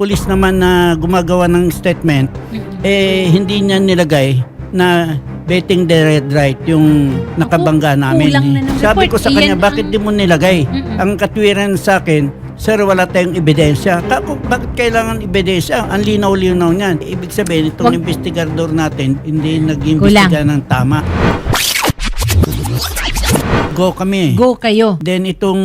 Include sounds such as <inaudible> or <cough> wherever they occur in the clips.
pulis naman na gumagawa ng statement, eh hindi niya nilagay na betting the red right yung nakabangga namin. kulang na ng Sabi ko sa kanya, Iyan bakit ang- di mo nilagay? Ang katwiran sa akin, Sir, wala tayong ebidensya. Kako, bakit kailangan ebidensya? Ang linaw-linaw niyan. Ibig sabihin, itong Wag- investigador natin, hindi nag-imbestiga ng tama. Go kami. Go kayo. Then itong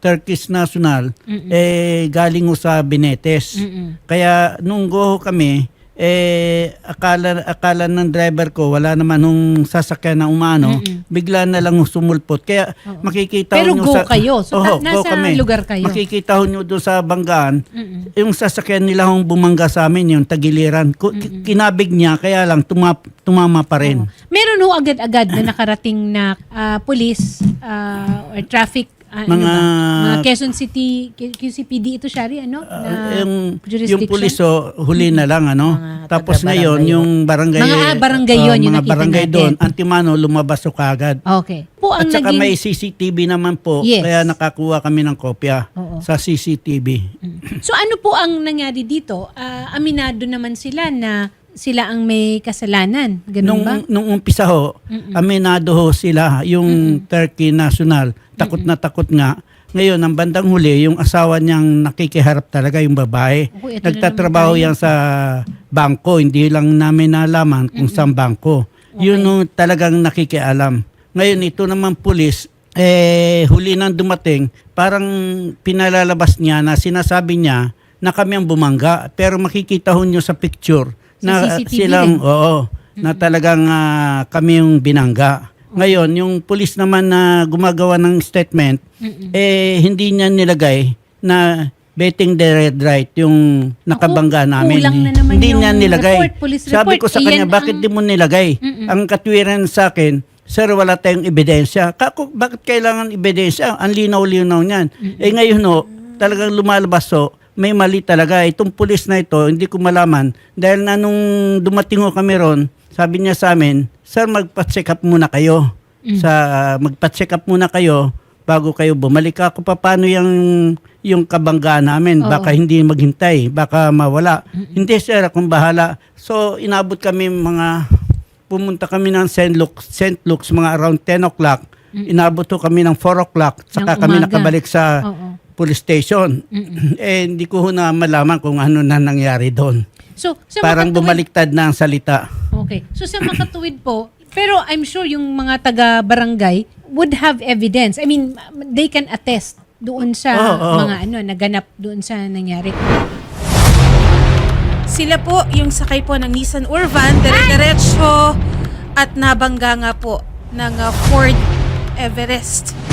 Turkish National, eh, galing ho sa Binetes. Mm-mm. Kaya nung go kami, eh, akala, akala ng driver ko, wala naman nung sasakyan na umano, Mm-mm. bigla na lang ho sumulpot. Kaya makikita ho Pero nyo go sa... kayo. So, Oo, na- go nasa kami. lugar kayo? Makikita ho nyo doon sa banggaan, Mm-mm. yung sasakyan nila hong bumangga sa amin, yung tagiliran. Ku- Kinabig niya, kaya lang tuma- tumama pa rin. Meron ho agad-agad na nakarating na ah, police ah, or traffic ah, ano Mga- ba? mga Quezon City QCPD ito Shari ano na Ah, yung, yung jurisdiction? puliso, huli na lang, ano? Mga Tapos ngayon, yung barangay, Mga, ah, barangay ah, yun, yung mga barangay natin. doon, antimano, lumabas o kagad. Okay. Po ang At saka naging may CCTV naman po, Yes. kaya nakakuha kami ng kopya Oo. sa CCTV. So ano po ang nangyari dito? Ah, aminado naman sila na sila ang may kasalanan. Ganun Nung, ba? nung umpisa ho, aminado ho sila, yung Turkey National, takot na takot nga. Ngayon, ang bandang huli, yung asawa niyang nakikiharap talaga, yung babae. Ito na Nagtatrabaho naman yan sa bangko, hindi lang namin nalaman kung saan bangko. Yun yung talagang nakikialam. Ngayon, ito naman pulis, eh, huli nang dumating, parang pinalalabas niya na sinasabi niya na kami ang bumangga. Pero makikita ho nyo sa picture na CCTV silang, oo, na talagang ah, kami yung binangga. Ngayon, yung pulis naman na gumagawa ng statement, eh hindi niya nilagay na betting the red right yung nakabangga namin. kulang na naman hindi yung niya nilagay. report, police Sabi report. ko sa kanya, bakit ang- di mo nilagay? Ang katwiran sa akin, Sir, wala tayong ebidensya. Kako, bakit kailangan ebidensya? Ang linaw-linaw niyan. Eh ngayon no, talagang lumalabas so, may mali talaga. Itong pulis na ito, hindi ko malaman. Dahil na nung dumating ho kami ron, sabi niya sa amin, Sir, magpa-check up muna kayo. Sa magpa-check up muna kayo bago kayo bumalik ako pa paano yung yung kabangga namin Oo. baka hindi maghintay baka mawala hindi sir akong bahala so inabot kami mga pumunta kami ng St. Luke's, St. Luke's mga around 10 o'clock inabot ho kami ng 4 o'clock saka kami nakabalik sa Oo. Police station <clears throat> eh hindi ko na malaman kung ano na nangyari doon So, sa parang makatuwid- bumaliktad na ang salita Okay. So sa makatuwid po, pero I'm sure yung mga taga-barangay would have evidence. I mean, they can attest doon sa Oo, oo. mga ano naganap doon sa nangyari. Sila po yung sakay po ng Nissan Urban, dire-diretso at nabangga nga po ng uh, Ford Everest.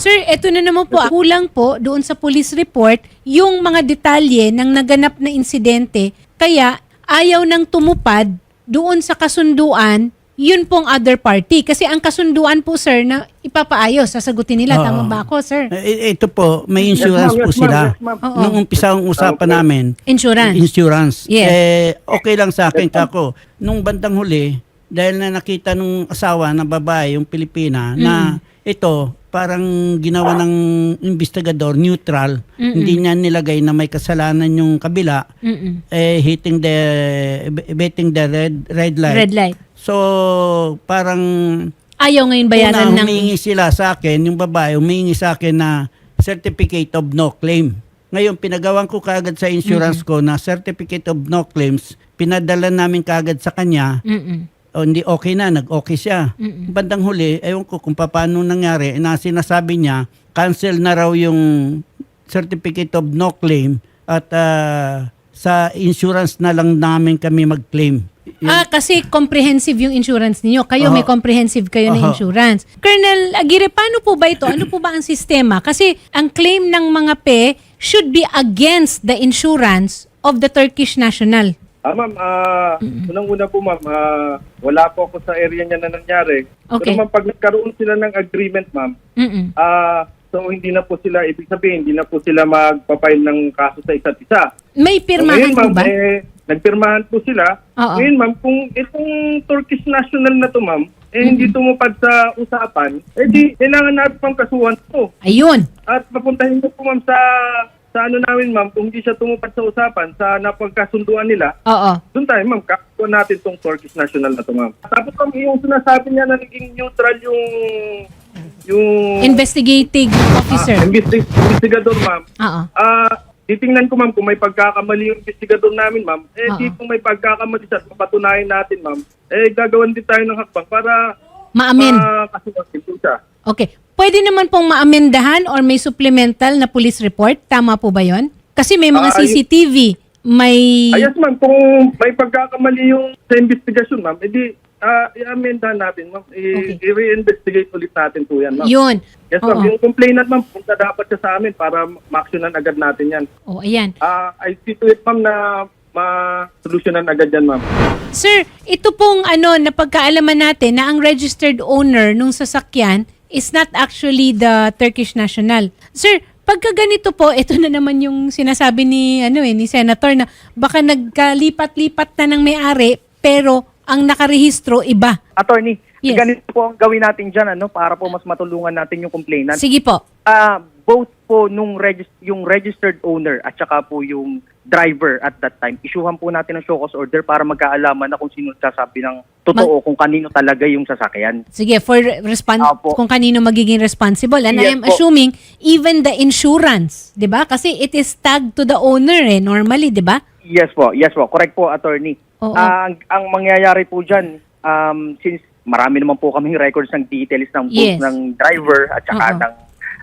Sir, eto na naman po. Kulang po doon sa police report yung mga detalye ng naganap na insidente. Kaya ayaw nang tumupad doon sa kasunduan yun pong other party. Kasi ang kasunduan po, sir, na ipapaayos, sasagutin nila. Oo. Tama ba ako, sir? Eh, ito po may insurance ma'am, po yes, ma'am, sila yes, ma'am. Oo. nung umpisa ang usapan Okay. namin Insurance. Insurance. Yes. Eh, okay lang sa akin, kako. Nung bandang huli, dahil na nakita nung asawa na babae, yung Pilipina, na ito, parang ginawa ng investigador, neutral. Hindi niya nilagay na may kasalanan yung kabila, Mm-mm. eh, hitting the, betting the red, red light. Red light. So, parang Ayaw ngayon bayaran Una, ng... humingi sila sa akin, yung babae, humingi sa akin na certificate of no claim. Ngayon, pinagawan ko kagad sa insurance ko na certificate of no claims, pinadala namin kagad sa kanya, Mm-mm. O hindi okay na, nag-okay siya. Mm-mm. Bandang huli, ewan ko kung paano nangyari, na sinasabi niya, cancel na raw yung certificate of no claim at ah, sa insurance na lang namin kami mag-claim. Yun- Ah, kasi comprehensive yung insurance niyo. Kayo may Aha. comprehensive kayo na Aha. insurance. Colonel Aguirre, paano po ba ito? Ano po ba ang sistema? Kasi ang claim ng mga PE should be against the insurance of the Turkish national. Ah, ma'am, ah, unang-una po, ma'am, ah, wala po ako sa area niya na nangyari. Okay. Pero ma'am, pag nagkaroon sila ng agreement, ma'am, Mm-mm. ah, so hindi na po sila, ibig sabihin, hindi na po sila magpapile ng kaso sa isa't isa. May pirmahan po ma'am, ba? Eh, nagpirmahan po sila. Oo. Ngayon, ma'am, kung itong Turkish national na to, ma'am, eh hindi tumupad sa usapan, eh di kailangan natin pang kasuhan to. Ayun. At papuntahin ko po ma'am sa sa ano namin ma'am, kung hindi siya tumupad sa usapan, sa napagkasunduan nila, Oo. doon tayo ma'am, kakakuha natin tong Turkish national na to ma'am. Tapos ma'am, yung sinasabi niya na naging neutral yung yung Investigating officer. ah, investi- investigador ma'am. Oo. Ah, titingnan ko ma'am kung may pagkakamali yung investigador namin ma'am. Eh Oo. di kung may pagkakamali siya, at mapatunayan natin ma'am. Eh gagawan din tayo ng hakbang para Ma-amend. makasuhan din po siya. Okay. Pwede naman pong ma-amendahan or may supplemental na police report. Tama po ba yon? Kasi may mga Ah, CCTV. May... Ayos ma'am, kung may pagkakamali yung sa investigasyon ma'am, edi ah, i-amendahan natin ma'am. I- Okay. I-reinvestigate ulit natin po yan ma'am. Yun. Yes ma'am, Oo. yung complainant ma'am, punta dapat siya sa amin para ma-actionan agad natin yan. Oh, ayan. Ah, I see to it ma'am na ma-solutionan agad yan ma'am. Sir, ito pong ano, napagkaalaman natin na ang registered owner nung sasakyan is not actually the Turkish national. Sir, pagka ganito po, ito na naman yung sinasabi ni ano eh, ni Senator na baka nagkalipat-lipat na ng may-ari pero ang nakarehistro iba. Attorney, Yes. ganito po ang gawin natin dyan ano, para po mas matulungan natin yung complainant. Sige po. Ah, both po nung regis- yung registered owner at saka po yung driver at that time, isyuhan po natin ng show cause order para magkaalaman na kung sino sasabi ng totoo, kung kanino talaga yung sasakyan. Sige, for respon- Opo. kung kanino magiging responsible. And I Yes am po. assuming even the insurance, 'di ba? Kasi it is tagged to the owner eh normally, 'di ba? Yes po, yes po. Correct po, attorney. Oo. Ah, ang, ang mangyayari po dyan, um, since marami naman po kaming records ng details ng both Yes. ng driver at saka Oo. ng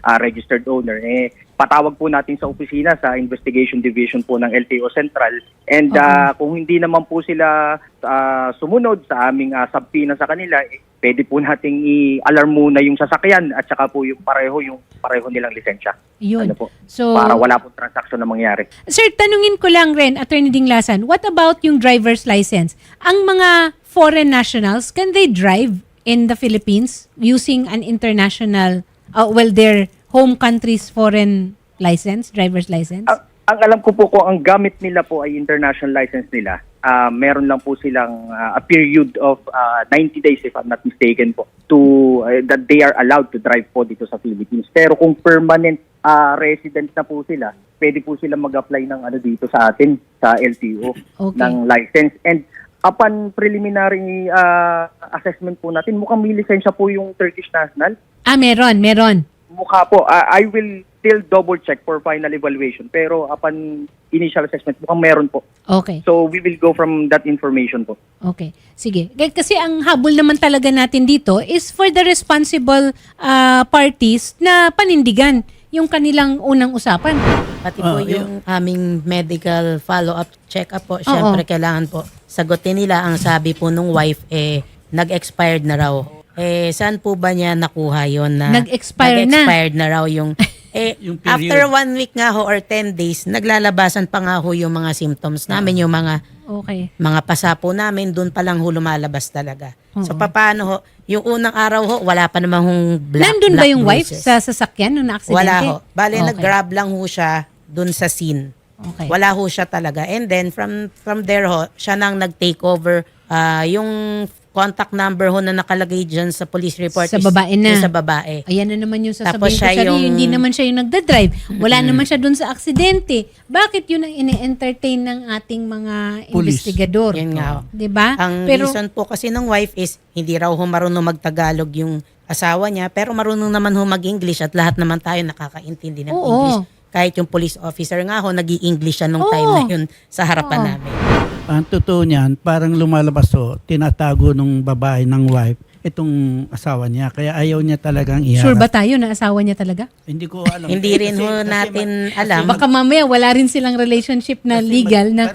ah, registered owner, eh, patawag po natin sa opisina sa investigation division po ng LTO Central. And ah, kung hindi naman po sila ah, sumunod sa aming uh, subpoena sa kanila, eh, pwede po nating i-alarm muna yung sasakyan at saka po yung pareho, yung pareho nilang lisensya. Yun. Ano po? So para wala po transaction na mangyari. Sir, tanungin ko lang rin, Attorney Dinglasan, what about yung driver's license? Ang mga foreign nationals, can they drive in the Philippines using an international, uh, well, their home country's foreign license, driver's license? Ang, ang alam ko po kung ang gamit nila po ay international license nila, ah, meron lang po silang ah, a period of ah, 90 days if I'm not mistaken po to ah, that they are allowed to drive po dito sa Philippines. Pero kung permanent ah, resident na po sila, pwede po sila mag-apply ng ano dito sa atin sa LTO Okay. ng license and upon preliminary ah, assessment po natin, mukhang may lisensya po yung Turkish national. ah, meron, meron. Mukha po. Ah, I will still double check for final evaluation. Pero upon initial assessment, mukhang meron po. Okay. So we will go from that information po. Okay. Sige. Kasi ang habol naman talaga natin dito is for the responsible ah, parties na panindigan yung kanilang unang usapan. Pati po Ah, yung aming medical follow-up check-up po, syempre kailangan po sagutin nila ang sabi po nung wife eh nag-expired na raw. Eh saan po ba niya nakuha yon na Nag-expire na? nag-expired na raw yung <laughs> eh Yung period. after one week nga ho or 10 days naglalabasan pa nga ho yung mga symptoms namin yung mga Okay. mga pasapo namin doon pa lang ho lumalabas talaga. So paano ho yung unang araw ho wala pa namang hong black Nandun ba black yung wife bruises. sa sasakyan nung na-aksidente? Wala ho. Bale, Okay. nag-grab lang ho siya dun sa scene. Okay. Wala ho siya talaga. And then, from from there ho, siya nang nag-take over. Ah, yung contact number ho na nakalagay dyan sa police report Sa is- babae na. is sa babae. Ayan na naman yung sasabihin Tapos ko siya siya, yung- hindi naman siya yung nagda-drive. Wala naman siya dun sa aksidente. Bakit yun ang ine-entertain ng ating mga Police. investigador? Yun nga ho. 'Di ba? Ang Pero reason po kasi ng wife is hindi raw ho marunong magtagalog yung asawa niya pero marunong naman ho mag-English at lahat naman tayo nakakaintindi ng Oo. English. Kahit yung police officer nga ho, nag english siya nung Oo. time na yun sa harapan Oo. namin. Ang totoo niyan, parang lumalabas o, tinatago ng babae ng wife itong asawa niya. Kaya ayaw niya talagang iharap. sure ba tayo na asawa niya talaga? Hindi ko <laughs> alam. Hindi rin kasi- ho kasi natin ma- alam. Baka mamaya wala rin silang relationship na Kasi legal na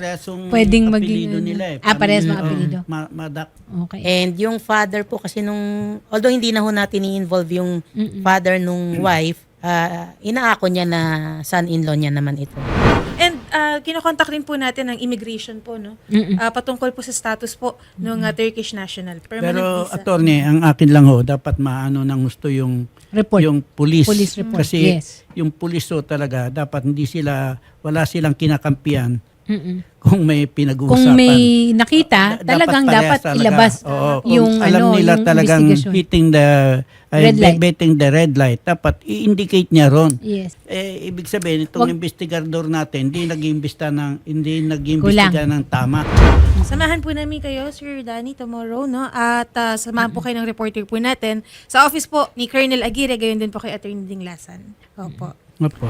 pwedeng maging nila eh. Ah, parehas mga apelido. ma- madak. Okay. And yung father po kasi nung, although hindi na ho natin i-involve yung father nung <clears throat> wife, ah, inaako niya na son-in-law niya naman ito. And uh, kinokontak rin po natin ang immigration po, no? Ah, patungkol po sa status po ng uh, Turkish national. Permanent Pero visa. attorney, ang akin lang ho, dapat maano ng gusto yung Report. yung police. Police report, Kasi yes. yung police ho talaga, dapat hindi sila, wala silang kinakampiyan Mm-mm. Kung may pinag-uusapan. Kung may nakita, Da- talagang parehas dapat talaga. ilabas Oo, yung alam ano, nila yung talagang hitting the ay, Red light. betting the red light, dapat i-indicate niya ron. Yes. Eh, ibig sabihin, itong Wag- investigador natin, hindi nag-imbista ng, hindi nag-imbestiga ng tama. Samahan po namin kayo, Sir Danny, tomorrow, no? At ah, samahan po kayo ng reporter po natin sa office po ni Colonel Aguirre, gayon din po kay Attorney Dinglasan. Opo. Opo.